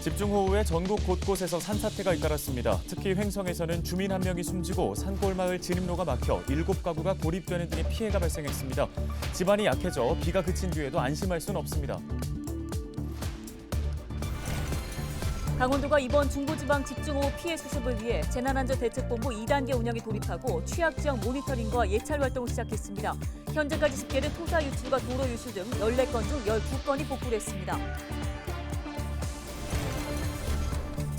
집중호우에 전국 곳곳에서 산사태가 잇따랐습니다. 특히 횡성에서는 주민 한 명이 숨지고 산골마을 진입로가 막혀 일곱 가구가 고립되는 등의 피해가 발생했습니다. 집안이 약해져 비가 그친 뒤에도 안심할 수는 없습니다. 강원도가 이번 중부지방 집중호우 피해 수습을 위해 재난안전대책본부 2단계 운영에 돌입하고 취약지역 모니터링과 예찰 활동을 시작했습니다. 현재까지 집계된 토사 유출과 도로 유출 등 14건 중 12건이 복구를 했습니다.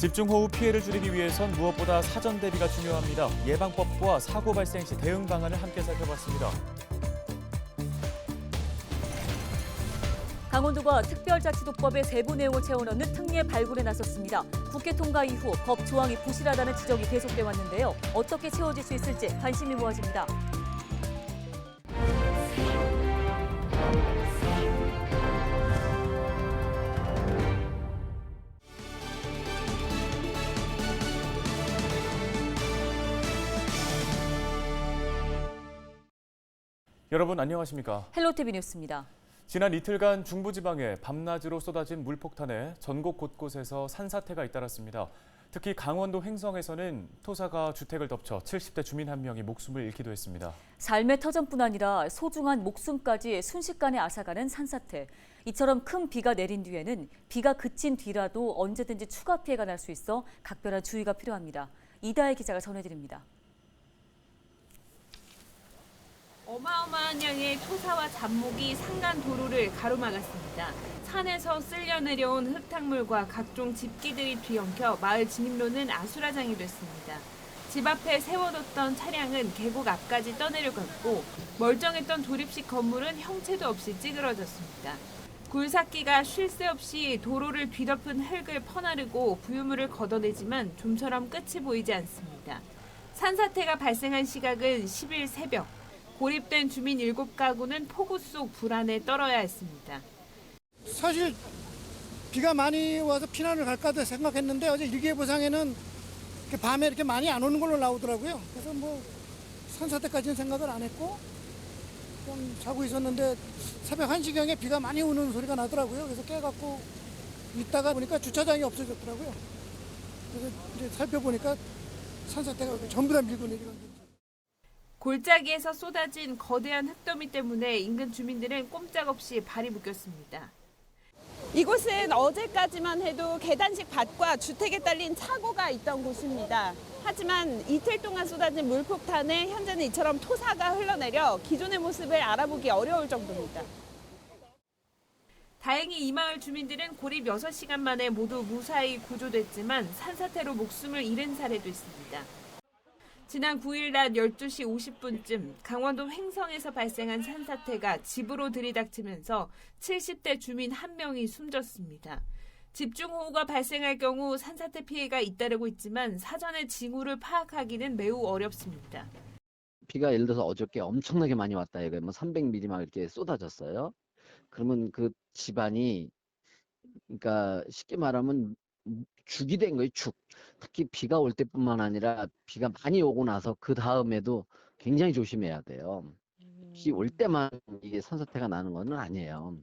집중호우 피해를 줄이기 위해선 무엇보다 사전 대비가 중요합니다. 예방법과 사고 발생 시 대응 방안을 함께 살펴봤습니다. 강원도가 특별자치도법의 세부 내용을 채워넣는 특례 발굴에 나섰습니다. 국회 통과 이후 법 조항이 부실하다는 지적이 계속돼 왔는데요. 어떻게 채워질 수 있을지 관심이 모아집니다. 여러분 안녕하십니까? 헬로티비 뉴스입니다. 지난 이틀간 중부지방에 밤낮으로 쏟아진 물폭탄에 전국 곳곳에서 산사태가 잇따랐습니다. 특히 강원도 횡성에서는 토사가 주택을 덮쳐 70대 주민 한 명이 목숨을 잃기도 했습니다. 삶의 터전뿐 아니라 소중한 목숨까지 순식간에 앗아가는 산사태. 이처럼 큰 비가 내린 뒤에는 비가 그친 뒤라도 언제든지 추가 피해가 날 수 있어 각별한 주의가 필요합니다. 이다혜 기자가 전해드립니다. 어마어마한 양의 토사와 잔목이 산간 도로를 가로막았습니다. 산에서 쓸려 내려온 흙탕물과 각종 집기들이 뒤엉켜 마을 진입로는 아수라장이 됐습니다. 집 앞에 세워뒀던 차량은 계곡 앞까지 떠내려갔고 멀쩡했던 조립식 건물은 형체도 없이 찌그러졌습니다. 굴삭기가 쉴 새 없이 도로를 뒤덮은 흙을 퍼나르고 부유물을 걷어내지만 좀처럼 끝이 보이지 않습니다. 산사태가 발생한 시각은 10일 새벽. 고립된 주민 7가구는 폭우 속 불안에 떨어야 했습니다. 사실 비가 많이 와서 피난을 갈까 생각했는데 어제 일기예보상에는 밤에 이렇게 많이 안 오는 걸로 나오더라고요. 그래서 뭐 산사태까지는 생각을 안 했고 좀 자고 있었는데 새벽 1시경에 비가 많이 오는 소리가 나더라고요. 그래서 깨갖고 있다가 보니까 주차장이 없어졌더라고요. 그래서 이제 살펴보니까 산사태가 전부 다 밀고 거죠. 골짜기에서 쏟아진 거대한 흙더미 때문에 인근 주민들은 꼼짝없이 발이 묶였습니다. 이곳은 어제까지만 해도 계단식 밭과 주택에 딸린 차고가 있던 곳입니다. 하지만 이틀 동안 쏟아진 물폭탄에 현재는 이처럼 토사가 흘러내려 기존의 모습을 알아보기 어려울 정도입니다. 다행히 이 마을 주민들은 고립 6시간 만에 모두 무사히 구조됐지만 산사태로 목숨을 잃은 사례도 있습니다. 지난 9일 낮 12시 50분쯤 강원도 횡성에서 발생한 산사태가 집으로 들이닥치면서 70대 주민 한 명이 숨졌습니다. 집중호우가 발생할 경우 산사태 피해가 잇따르고 있지만 사전에 징후를 파악하기는 매우 어렵습니다. 비가 예를 들어서 어저께 엄청나게 많이 왔다 뭐 300mm 막 이렇게 쏟아졌어요. 그러면 그 집안이 그러니까 쉽게 말하면 죽이 된 거예요, 죽. 특히 비가 올 때뿐만 아니라 비가 많이 오고 나서 그 다음에도 굉장히 조심해야 돼요. 비 올 때만 이게 산사태가 나는 거는 아니에요.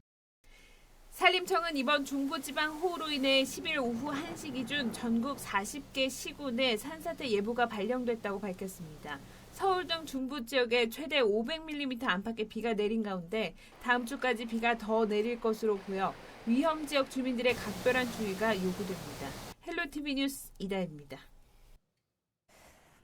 산림청은 이번 중부지방 호우로 인해 10일 오후 1시 기준 전국 40개 시군에 산사태 예보가 발령됐다고 밝혔습니다. 서울 등 중부 지역에 최대 500mm 안팎의 비가 내린 가운데 다음 주까지 비가 더 내릴 것으로 보여 위험 지역 주민들의 각별한 주의가 요구됩니다. 헬로티비 뉴스 이다입니다.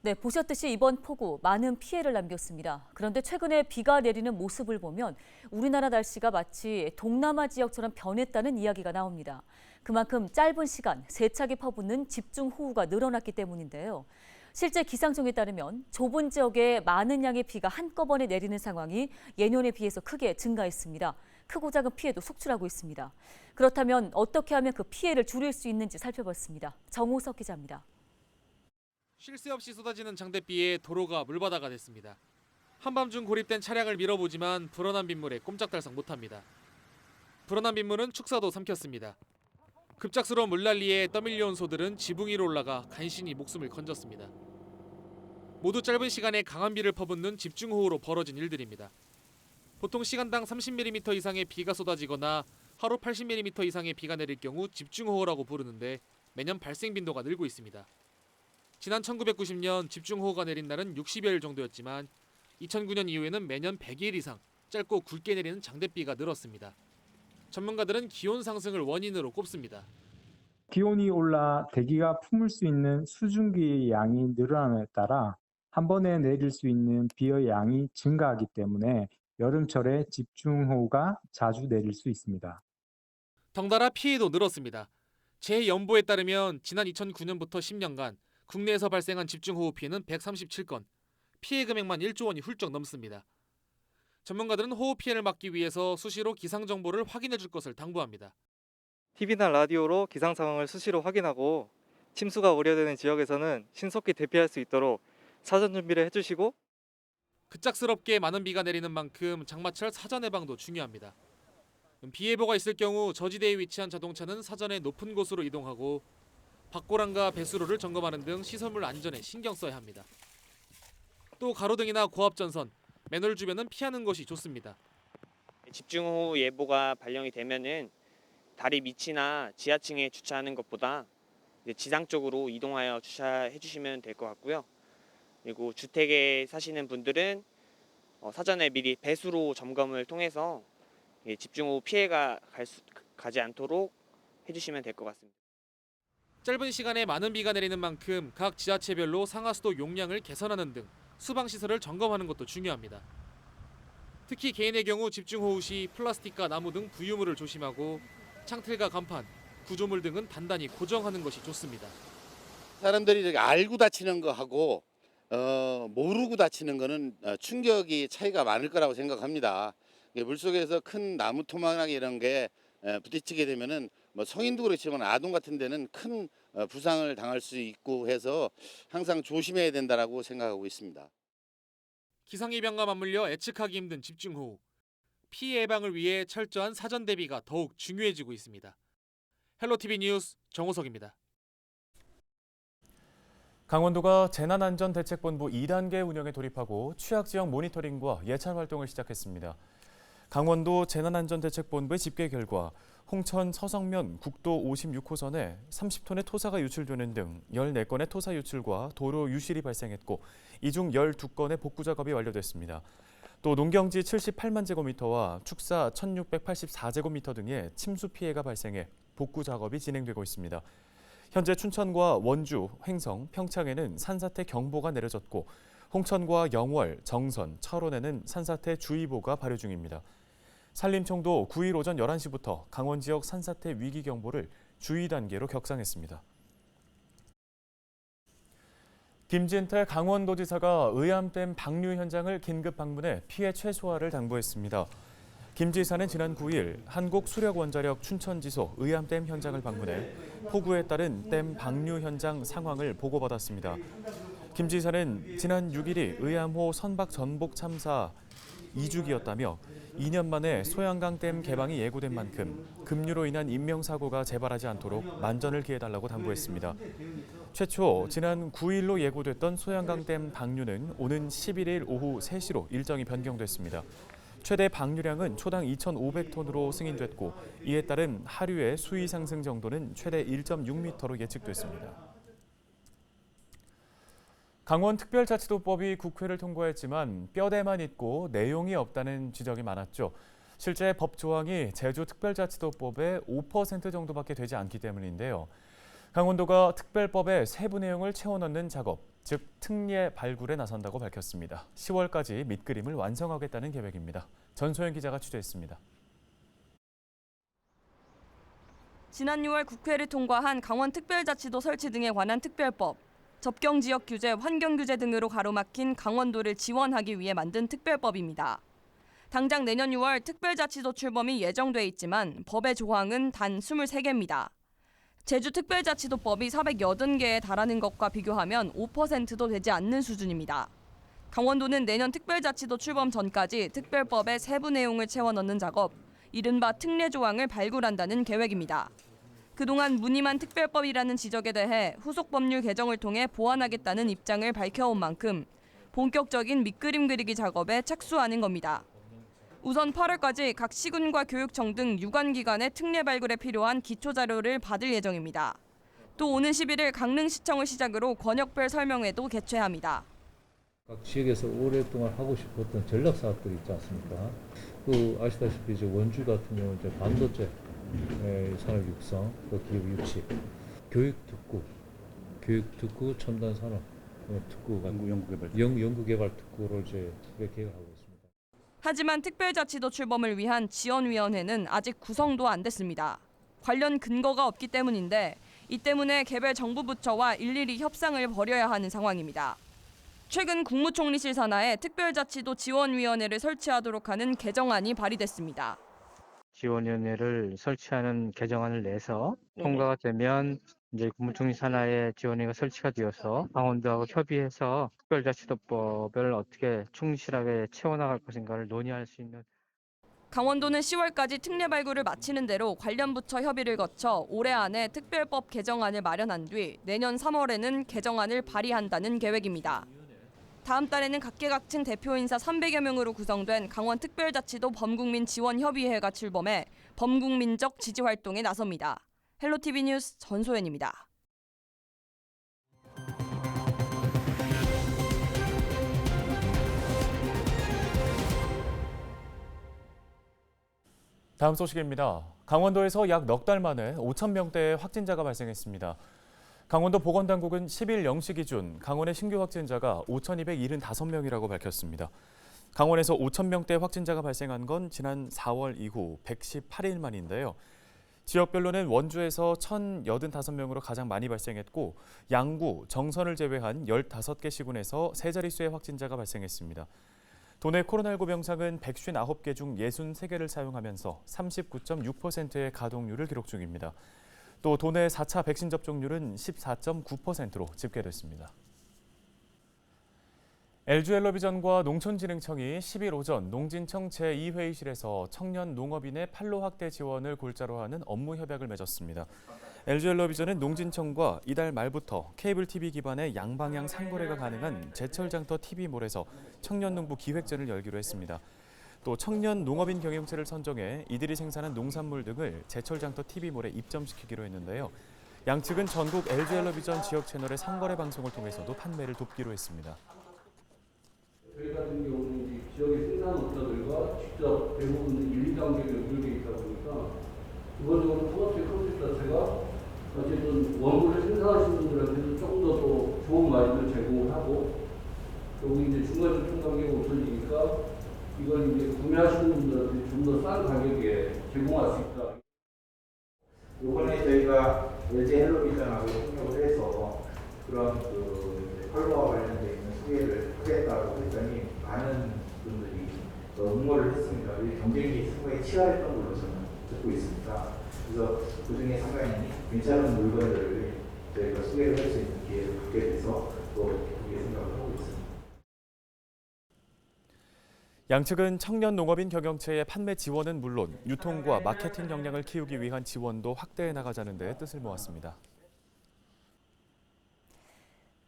네, 보셨듯이 이번 폭우 많은 피해를 남겼습니다. 그런데 최근에 비가 내리는 모습을 보면 우리나라 날씨가 마치 동남아 지역처럼 변했다는 이야기가 나옵니다. 그만큼 짧은 시간 세차게 퍼붓는 집중 호우가 늘어났기 때문인데요. 실제 기상청에 따르면 좁은 지역에 많은 양의 비가 한꺼번에 내리는 상황이 예년에 비해서 크게 증가했습니다. 크고 작은 피해도 속출하고 있습니다. 그렇다면 어떻게 하면 그 피해를 줄일 수 있는지 살펴봤습니다. 정호석 기자입니다. 쉴 새 없이 쏟아지는 장대비에 도로가 물바다가 됐습니다. 한밤중 고립된 차량을 밀어보지만 불어난 빗물에 꼼짝달싹 못합니다. 불어난 빗물은 축사도 삼켰습니다. 급작스러운 물난리에 떠밀려온 소들은 지붕 위로 올라가 간신히 목숨을 건졌습니다. 모두 짧은 시간에 강한 비를 퍼붓는 집중호우로 벌어진 일들입니다. 보통 시간당 30mm 이상의 비가 쏟아지거나 하루 80mm 이상의 비가 내릴 경우 집중호우라고 부르는데 매년 발생 빈도가 늘고 있습니다. 지난 1990년 집중호우가 내린 날은 60여일 정도였지만 2009년 이후에는 매년 100일 이상 짧고 굵게 내리는 장대비가 늘었습니다. 전문가들은 기온 상승을 원인으로 꼽습니다. 기온이 올라 대기가 품을 수 있는 수증기의 양이 늘어남에 따라 한 번에 내릴 수 있는 비의 양이 증가하기 때문에 여름철에 집중호우가 자주 내릴 수 있습니다. 덩달아 피해도 늘었습니다. 제 연보에 따르면 지난 2009년부터 10년간 국내에서 발생한 집중호우 피해는 137건, 피해 금액만 1조 원이 훌쩍 넘습니다. 전문가들은 호우 피해를 막기 위해서 수시로 기상 정보를 확인해 줄 것을 당부합니다. TV나 라디오로 기상 상황을 수시로 확인하고 침수가 우려되는 지역에서는 신속히 대피할 수 있도록 사전 준비를 해주시고 급작스럽게 많은 비가 내리는 만큼 장마철 사전 예방도 중요합니다. 비 예보가 있을 경우 저지대에 위치한 자동차는 사전에 높은 곳으로 이동하고 박고랑과 배수로를 점검하는 등 시설물 안전에 신경 써야 합니다. 또 가로등이나 고압전선, 맨홀 주변은 피하는 것이 좋습니다. 집중호우 예보가 발령이 되면은 다리 밑이나 지하층에 주차하는 것보다 지상 쪽으로 이동하여 주차해 주시면 될 것 같고요. 그리고 주택에 사시는 분들은 어, 사전에 미리 배수로 점검을 통해서 예, 집중호우 피해가 갈 수- 가지 않도록 해주시면 될 것 같습니다. 짧은 시간에 많은 비가 내리는 만큼 각 지자체별로 상하수도 용량을 개선하는 등 수방 시설을 점검하는 것도 중요합니다. 특히 개인의 경우 집중 호우 시 플라스틱과 나무 등 부유물을 조심하고 창틀과 간판, 구조물 등은 단단히 고정하는 것이 좋습니다. 사람들이 알고 다치는 거하고 어, 모르고 다치는 거는 어, 충격이 차이가 많을 거라고 생각합니다. 물속에서 큰 나무 토막이나 이런 게 에, 부딪히게 되면은 뭐 성인도 그렇지만 아동 같은 데는 큰 어, 부상을 당할 수 있고 해서 항상 조심해야 된다라고 생각하고 있습니다. 기상이변과 맞물려 예측하기 힘든 집중 호우. 피해 예방을 위해 철저한 사전 대비가 더욱 중요해지고 있습니다. 헬로티비 뉴스 정호석입니다. 강원도가 재난안전대책본부 2단계 운영에 돌입하고 취약 지역 모니터링과 예찰 활동을 시작했습니다. 강원도 재난안전대책본부의 집계 결과 홍천 서성면 국도 56호선에 30톤의 토사가 유출되는 등 14건의 토사 유출과 도로 유실이 발생했고 이 중 12건의 복구 작업이 완료됐습니다. 또 농경지 78만 제곱미터와 축사 1684제곱미터 등의 침수 피해가 발생해 복구 작업이 진행되고 있습니다. 현재 춘천과 원주, 횡성, 평창에는 산사태 경보가 내려졌고 홍천과 영월, 정선, 철원에는 산사태 주의보가 발효 중입니다. 산림청도 9일 오전 11시부터 강원 지역 산사태 위기 경보를 주의 단계로 격상했습니다. 김진태 강원도지사가 의암댐 방류 현장을 긴급 방문해 피해 최소화를 당부했습니다. 김 지사는 지난 9일 한국 수력 원자력 춘천지소 의암댐 현장을 방문해 폭우에 따른 댐 방류 현장 상황을 보고받았습니다. 김 지사는 지난 6일이 의암호 선박 전복 참사 2주기였다며 2년 만에 소양강댐 개방이 예고된 만큼 급류로 인한 인명사고가 재발하지 않도록 만전을 기해달라고 당부했습니다. 최초 지난 9일로 예고됐던 소양강댐 방류는 오는 11일 오후 3시로 일정이 변경됐습니다. 최대 방류량은 초당 2,500톤으로 승인됐고 이에 따른 하류의 수위 상승 정도는 최대 1.6m로 예측됐습니다. 강원특별자치도법이 국회를 통과했지만 뼈대만 있고 내용이 없다는 지적이 많았죠. 실제 법 조항이 제주특별자치도법의 5% 정도밖에 되지 않기 때문인데요. 강원도가 특별법의 세부 내용을 채워 넣는 작업, 즉 특례 발굴에 나선다고 밝혔습니다. 10월까지 밑그림을 완성하겠다는 계획입니다. 전소연 기자가 취재했습니다. 지난 6월 국회를 통과한 강원특별자치도 설치 등에 관한 특별법. 접경 지역 규제, 환경 규제 등으로 가로막힌 강원도를 지원하기 위해 만든 특별법입니다. 당장 내년 6월 특별자치도 출범이 예정돼 있지만 법의 조항은 단 23개입니다. 제주특별자치도법이 480개에 달하는 것과 비교하면 5%도 되지 않는 수준입니다. 강원도는 내년 특별자치도 출범 전까지 특별법의 세부 내용을 채워 넣는 작업, 이른바 특례 조항을 발굴한다는 계획입니다. 그동안 무늬만 특별법이라는 지적에 대해 후속 법률 개정을 통해 보완하겠다는 입장을 밝혀온 만큼 본격적인 밑그림 그리기 작업에 착수하는 겁니다. 우선 8월까지 각 시군과 교육청 등 유관 기관의 특례 발굴에 필요한 기초 자료를 받을 예정입니다. 또 오는 11일 강릉시청을 시작으로 권역별 설명회도 개최합니다. 각 지역에서 오랫동안 하고 싶었던 전략 사업들이 있지 않습니까? 그 아시다시피 이제 원주 같은 경우는 이제 반도체 에, 산업 육성, 또 기업 유치, 교육 특구, 교육 특구, 첨단 산업 어, 특구가 연구 연구 개발 연, 연구 개발 특구를 이제 계획하고. 하지만 특별자치도 출범을 위한 지원위원회는 아직 구성도 안 됐습니다. 관련 근거가 없기 때문인데 이 때문에 개별 정부 부처와 일일이 협상을 벌여야 하는 상황입니다. 최근 국무총리실 산하에 특별자치도 지원위원회를 설치하도록 하는 개정안이 발의됐습니다. 지원위원회를 설치하는 개정안을 내서 통과가 되면 이제 국무총리 산하에 지원회가 설치가 되어서 강원도하고 협의해서 특별자치도법을 어떻게 충실하게 채워나갈 것인가를 논의할 수 있는 강원도는 10월까지 특례 발굴을 마치는 대로 관련 부처 협의를 거쳐 올해 안에 특별법 개정안을 마련한 뒤 내년 3월에는 개정안을 발의한다는 계획입니다. 다음 달에는 각계각층 대표 인사 300여 명으로 구성된 강원 특별자치도 범국민 지원협의회가 출범해 범국민적 지지 활동에 나섭니다. 헬로티비 뉴스 전소연입니다. 다음 소식입니다. 강원도에서 약 넉 달 만에 5천 명대의 확진자가 발생했습니다. 강원도 보건당국은 10일 0시 기준 강원의 신규 확진자가 5,275명이라고 밝혔습니다. 강원에서 5천 명대 확진자가 발생한 건 지난 4월 이후 118일 만인데요. 지역별로는 원주에서 1,085명으로 가장 많이 발생했고 양구, 정선을 제외한 15개 시군에서 세 자릿수의 확진자가 발생했습니다. 도내 코로나19 병상은 159개 중 63개를 사용하면서 39.6%의 가동률을 기록 중입니다. 또 도내 4차 백신 접종률은 14.9%로 집계됐습니다. LG엘러비전과 농촌진흥청이 10일 오전 농진청 제2회의실에서 청년 농업인의 판로 확대 지원을 골자로 하는 업무 협약을 맺었습니다. LG엘러비전은 농진청과 이달 말부터 케이블 TV 기반의 양방향 상거래가 가능한 제철장터 TV몰에서 청년 농부 기획전을 열기로 했습니다. 또 청년 농업인 경영체를 선정해 이들이 생산한 농산물 등을 제철장터 TV몰에 입점시키기로 했는데요. 양측은 전국 LG엘러비전 지역 채널의 상거래 방송을 통해서도 판매를 돕기로 했습니다. 저희 같은 경우는 이제 지역의 생산업자들과 직접 대부분 1, 2단계를 연결돼 있다 보니까 기본적으로 토마토의 컨셉 자체가 어쨌든 원고를 생산하시는 분들한테는 조금 더 또 좋은 마진을 제공하고 그리고 이제 중간 유통 단계가 없어지니까 이걸 이제 구매하시는 분들한테 좀 더 싼 가격에 제공할 수 있다. 이번에 저희가 LG 헬로비전하고 협력을 해서 그런 그 컬러와 있는 소개를 하겠다고 했더니 많은 분들이 응모를 했습니다. 이 경쟁이 상당히 치열했던 걸로 저는 듣고 있습니다. 그래서 그 중에 상당히 괜찮은 물건들을 저희가 소개를 할 수 있는 기회를 갖게 돼서 또 그렇게 생각을 하고 있습니다. 양측은 청년 농업인 경영체의 판매 지원은 물론 유통과 마케팅 역량을 키우기 위한 지원도 확대해 나가자는 데 뜻을 모았습니다.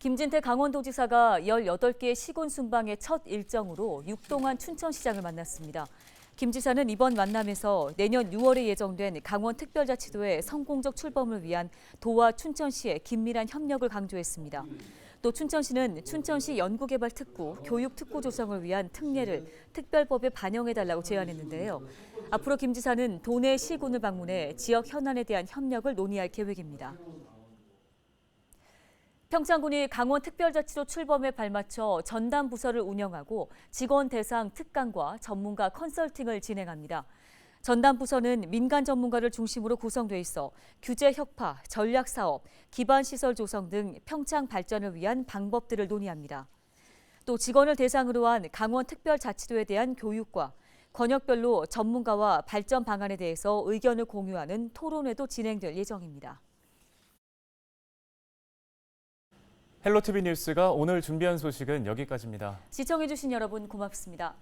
김진태 강원도지사가 18개 시군 순방의 첫 일정으로 육동안 춘천시장을 만났습니다. 김 지사는 이번 만남에서 내년 6월에 예정된 강원 특별자치도의 성공적 출범을 위한 도와 춘천시의 긴밀한 협력을 강조했습니다. 또 춘천시는 춘천시 연구개발특구, 교육특구 조성을 위한 특례를 특별법에 반영해달라고 제안했는데요. 앞으로 김 지사는 도내 시군을 방문해 지역 현안에 대한 협력을 논의할 계획입니다. 평창군이 강원 특별자치도 출범에 발맞춰 전담 부서를 운영하고 직원 대상 특강과 전문가 컨설팅을 진행합니다. 전담 부서는 민간 전문가를 중심으로 구성돼 있어 규제 혁파, 전략 사업, 기반 시설 조성 등 평창 발전을 위한 방법들을 논의합니다. 또 직원을 대상으로 한 강원 특별자치도에 대한 교육과 권역별로 전문가와 발전 방안에 대해서 의견을 공유하는 토론회도 진행될 예정입니다. 헬로티비 뉴스가 오늘 준비한 소식은 여기까지입니다. 시청해주신 여러분 고맙습니다.